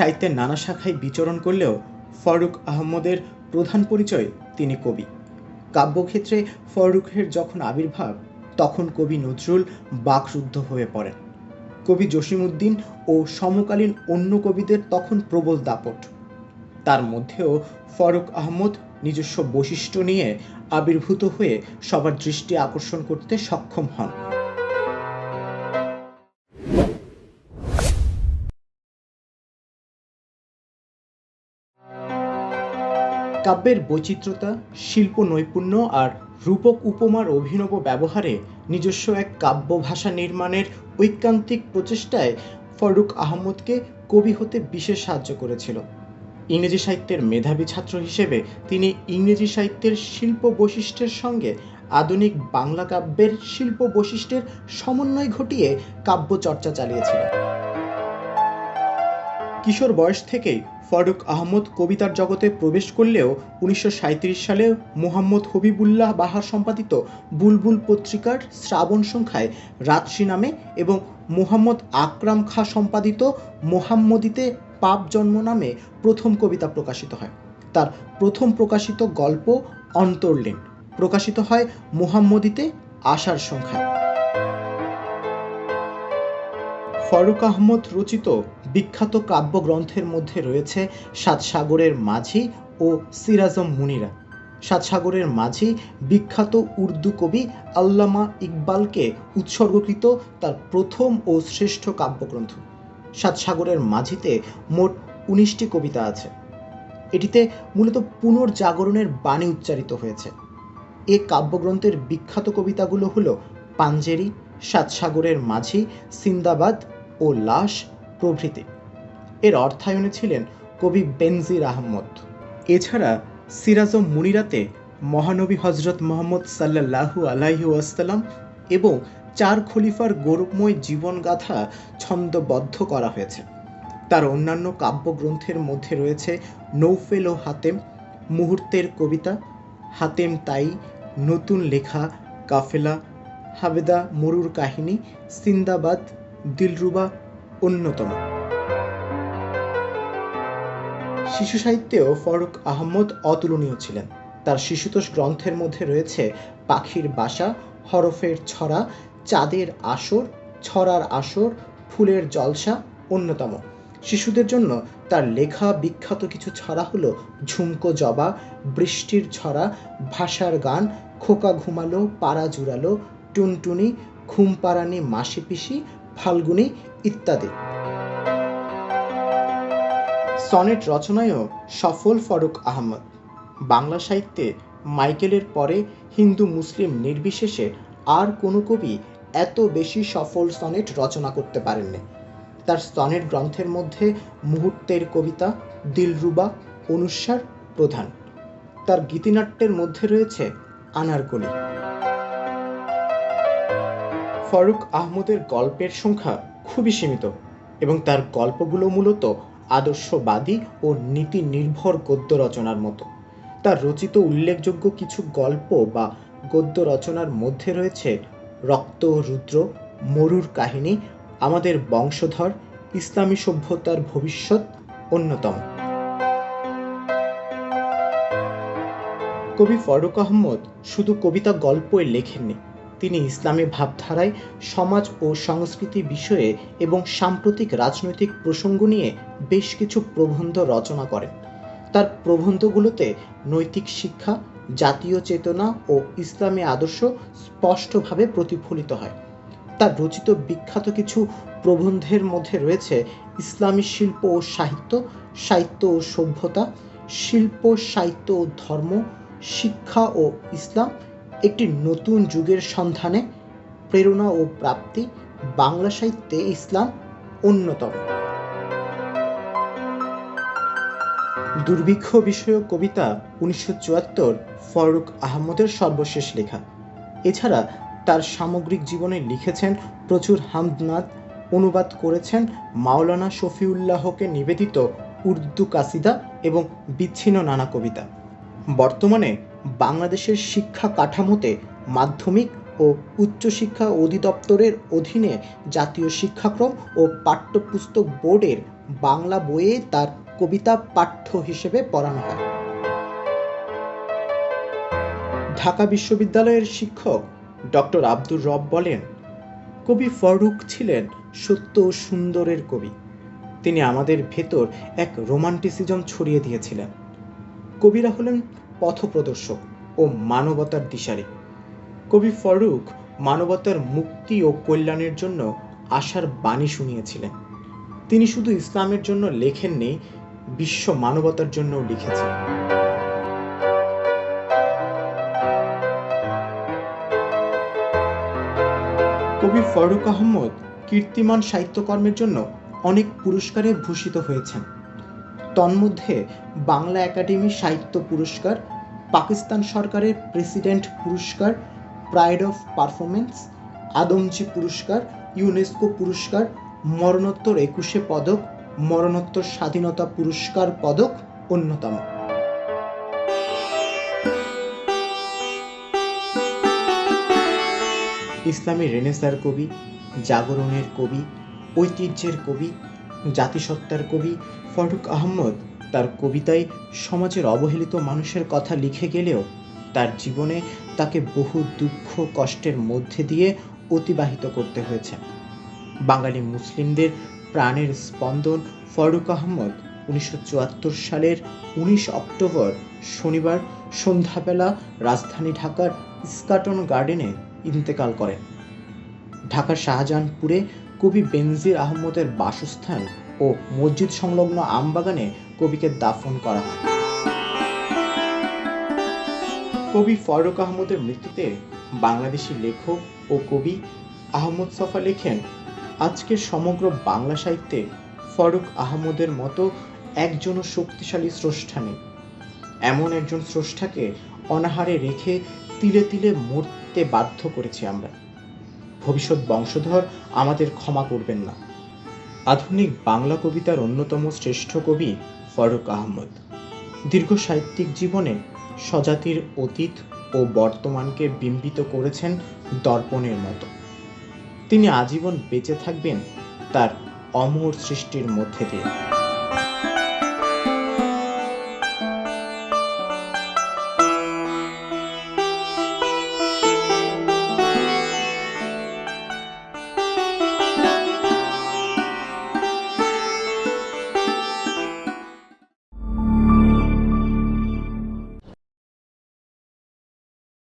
সাহিত্যের নানা শাখায় বিচরণ করলেও ফারুক আহমদের প্রধান পরিচয় তিনি কবি। কাব্যক্ষেত্রে ফারুকের যখন আবির্ভাব, তখন কবি নজরুল বাকরুদ্ধ হয়ে পড়েন। কবি জসিমউদ্দিন ও সমকালীন অন্য কবিদের তখন প্রবল দাপট। তার মধ্যেও ফারুক আহমদ নিজস্ব বৈশিষ্ট্য নিয়ে আবির্ভূত হয়ে সবার দৃষ্টি আকর্ষণ করতে সক্ষম হন। কাব্যের বৈচিত্র্যতা, শিল্প নৈপুণ্য আর রূপক উপমার অভিনব ব্যবহারে নিজস্ব এক কাব্য ভাষা নির্মাণের ঐকান্তিক প্রচেষ্টায় ফরুক আহমদকে কবি হতে বিশেষ সাহায্য করেছিল। ইংরেজি সাহিত্যের মেধাবী ছাত্র হিসেবে তিনি ইংরেজি সাহিত্যের শিল্প বৈশিষ্ট্যের সঙ্গে আধুনিক বাংলা কাব্যের শিল্প বৈশিষ্ট্যের সমন্বয় ঘটিয়ে কাব্য চর্চা চালিয়েছিলেন। কিশোর বয়স থেকেই ফারুক আহমদ কবিতার জগতে প্রবেশ করলেও উনিশশো সাঁইত্রিশ সালে মোহাম্মদ হবিবুল্লাহ বাহার সম্পাদিত বুলবুল পত্রিকার শ্রাবণ সংখ্যায় রাতসী নামে এবং মোহাম্মদ আকরাম খা সম্পাদিত মোহাম্মদীতে পাপ জন্ম নামে প্রথম কবিতা প্রকাশিত হয়। তার প্রথম প্রকাশিত গল্প অন্তর্লীন। প্রকাশিত হয় মোহাম্মদীতে আশার সংখ্যায়। ফারুক আহমদ রচিত বিখ্যাত কাব্যগ্রন্থের মধ্যে রয়েছে সাত সাগরের মাঝি ও সিরাজম মুনিরা। সাত সাগরের মাঝি বিখ্যাত উর্দু কবি আল্লামা ইকবালকে উৎসর্গকৃত তার প্রথম ও শ্রেষ্ঠ কাব্যগ্রন্থ। সাত সাগরের মাঝিতে মোট উনিশটি কবিতা আছে। এটিতে মূলত পুনর্জাগরণের বাণী উচ্চারিত হয়েছে। এ কাব্যগ্রন্থের বিখ্যাত কবিতাগুলো হলো পাঞ্জেরি সাত সাগরের মাঝি, সিন্দাবাদ ও লাশ প্রভৃতি। এর অর্থায়নে ছিলেন কবি বেনজির আহমদ। এছাড়া সিরাজম মুনিরাতে মহানবী হজরত মোহাম্মদ সাল্লাল্লাহু আলাইহি আসসালাম এবং চার খলিফার গৌরবময় জীবনগাথা ছন্দবদ্ধ করা হয়েছে। তার অন্যান্য কাব্যগ্রন্থের মধ্যে রয়েছে নৌফেল ও হাতেম, মুহূর্তের কবিতা, হাতেম তাই, নতুন লেখা, কাফেলা, হাবেদা মরুর কাহিনী, সিন্দাবাদ, দিলরুবা অন্যতম। শিশু সাহিত্যেও ফরুক আহমদ অতুলনীয় ছিলেন। তার শিশুতোষ গ্রন্থের মধ্যে রয়েছে পাখির বাসা, হরফের ছড়া, চাঁদের আসর, ছড়ার আসর, ফুলের জলসা অন্যতম। শিশুদের জন্য তার লেখা বিখ্যাত কিছু ছড়া হলো ঝুমকো জবা, বৃষ্টির ছড়া, ভাষার গান, খোকা ঘুমালো, পাড়া জুড়ালো, টুনটুনি, ঘুমপাড়ানি মাসি পিসি ফাল্গুনি ইত্যাদি। সনেট রচনায়ও সফল ফরুক আহমদ। বাংলা সাহিত্যে মাইকেলের পরে হিন্দু মুসলিম নির্বিশেষে আর কোনো কবি এত বেশি সফল সনেট রচনা করতে পারেননি। তার সনেট গ্রন্থের মধ্যে মুহূর্তের কবিতা, দিলরুবা অনুস্বার প্রধান। তার গীতিনাট্যের মধ্যে রয়েছে আনারকলি। ফারুক আহমদের গল্পের সংখ্যা খুবই সীমিত এবং তার গল্পগুলো মূলত আদর্শবাদী ও নীতি নির্ভর গদ্য রচনার মতো। তার রচিত উল্লেখযোগ্য কিছু গল্প বা গদ্য রচনার মধ্যে রয়েছে রক্ত, রুদ্র, মরুর কাহিনী, আমাদের বংশধর, ইসলামী সভ্যতার ভবিষ্যৎ, অন্যতম। কবি ফারুক আহমদ শুধু কবিতা গল্পই লেখেননি তিনি ইসলামী ভাবধারায় সমাজ ও সংস্কৃতি বিষয়ে এবং সাম্প্রতিক রাজনৈতিক প্রসঙ্গ নিয়ে বেশ কিছু প্রবন্ধ রচনা করেন। তার প্রবন্ধগুলোতে নৈতিক শিক্ষা, জাতীয় চেতনা ও ইসলামী আদর্শ স্পষ্টভাবে প্রতিফলিত হয়। তার রচিত বিখ্যাত কিছু প্রবন্ধের মধ্যে রয়েছে ইসলামী শিল্প ও সাহিত্য সাহিত্য ও সভ্যতা, শিল্প, সাহিত্য ও ধর্ম, শিক্ষা ও ইসলাম একটি নতুন যুগের সন্ধানে প্রেরণা ও প্রাপ্তি বাংলা সাহিত্যে ইসলাম অন্যতম। দুর্ভিক্ষ বিষয়ক কবিতা উনিশশো চুয়াত্তর ফরুক আহমদের সর্বশেষ লেখা। এছাড়া তার সামগ্রিক জীবনে লিখেছেন প্রচুর হামদনাদ, অনুবাদ করেছেন মাওলানা শফিউল্লাহকে নিবেদিত উর্দু কাসিদা এবং বিচ্ছিন্ন নানা কবিতা। বর্তমানে বাংলাদেশের শিক্ষা কাঠামোতে মাধ্যমিক ও উচ্চশিক্ষা অধিদপ্তরের অধীনে জাতীয় শিক্ষাক্রম ও পাঠ্যপুস্তক বোর্ডের বাংলা বইয়ে তার কবিতা পাঠ্য হিসেবে পড়ানো হয়। ঢাকা বিশ্ববিদ্যালয়ের শিক্ষক ডক্টর আব্দুর রব বলেন, কবি ফরুক ছিলেন সত্য ও সুন্দরের কবি। তিনি আমাদের ভেতর এক রোমান্টিসিজম ছড়িয়ে দিয়েছিলেন। কবিরা হলেন পথপ্রদর্শক ও মানবতার দিশারি। কবি ফারুক মানবতার মুক্তি ও কল্যাণের জন্য আশার বাণী শুনিয়েছিলেন। তিনি শুধু ইসলামের জন্য লেখেননি, বিশ্ব মানবতার জন্যও লিখেছেন। কবি ফারুক আহমদ কীর্তিমান সাহিত্যকর্মের জন্য অনেক পুরস্কারে ভূষিত হয়েছেন। তন্মধ্যে বাংলা একাডেমি সাহিত্য পুরস্কার পাকিস্তান সরকারের প্রেসিডেন্ট পুরস্কার, প্রাইড অফ পারফরমেন্স আদমজি পুরস্কার, ইউনেস্কো পুরস্কার, মরণোত্তর একুশে পদক, মরণোত্তর স্বাধীনতা পুরস্কার পদক অন্যতম। ইসলামী রেনেসার কবি, জাগরণের কবি, ঐতিহ্যের কবি, জাতিসত্তার কবি ফারুক আহমদ তার কবিতায় সমাজের অবহেলিত মানুষের কথা লিখে গেলেও তার জীবনে তাকে বহু দুঃখ কষ্টের মধ্যে দিয়ে অতিবাহিত করতে হয়েছে। বাঙালি মুসলিমদের প্রাণের স্পন্দন ফারুক আহমদ উনিশশো চুয়াত্তর সালের উনিশ অক্টোবর শনিবার সন্ধ্যাবেলা রাজধানী ঢাকার ইস্কাটন গার্ডেনে ইন্তেকাল করেন। ঢাকার শাহজাহানপুরে কবি বেনজির আহমদের বাসস্থান ও মসজিদ সংলগ্ন আমবাগানে কবিকে দাফন করা হয়। কবি ফরুক আহমদের মৃত্যুতে বাংলাদেশি লেখক ও কবি আহমদ সফা লেখেন, আজকের সমগ্র বাংলা সাহিত্যে ফরুক আহমদের মতো একজনও শক্তিশালী স্রষ্টা নেই। এমন একজন স্রষ্টাকে অনাহারে রেখে তিলে তিলে মরতে বাধ্য করেছি আমরা। ভবিষ্যৎ বংশধর আমাদের ক্ষমা করবেন না। আধুনিক বাংলা কবিতার অন্যতম শ্রেষ্ঠ কবি ফরুক আহমদ। দীর্ঘ সাহিত্যিক জীবনে স্বজাতির অতীত ও বর্তমানকে বিম্বিত করেছেন দর্পণের মতো। তিনি আজীবন বেঁচে থাকবেন তার অমর সৃষ্টির মধ্যে দিয়ে।